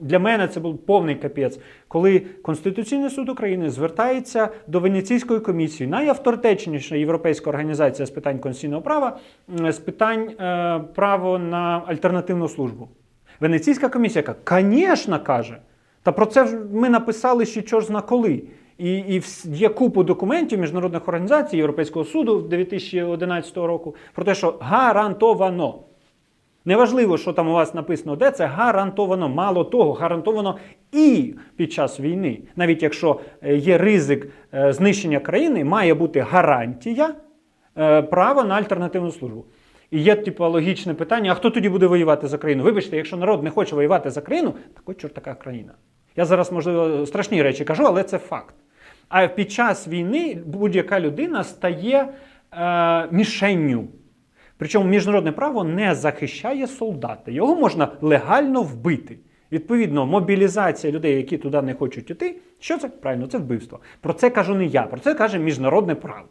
Для мене це був повний капець, коли Конституційний суд України звертається до Венеційської комісії, найавторитетніша європейська організація з питань конституційного права, з питань е, права на альтернативну службу. Венеційська комісія каже, звісно, каже. Та про це ми написали ще чорт зна коли. І, і є купу документів міжнародних організацій Європейського суду 2011 року про те, що гарантовано. Неважливо, що там у вас написано, де це гарантовано. Мало того, гарантовано і під час війни. Навіть якщо е, є ризик е, знищення країни, має бути гарантія е, права на альтернативну службу. І є типу, логічне питання: а хто тоді буде воювати за країну? Вибачте, якщо народ не хоче воювати за країну, так от чорт така країна. Я зараз, можливо, страшні речі кажу, але це факт. А під час війни будь-яка людина стає е, мішенню. Причому міжнародне право не захищає солдата. Його можна легально вбити. Відповідно, мобілізація людей, які туди не хочуть іти, що це? Правильно, це вбивство. Про це кажу не я, про це каже міжнародне право.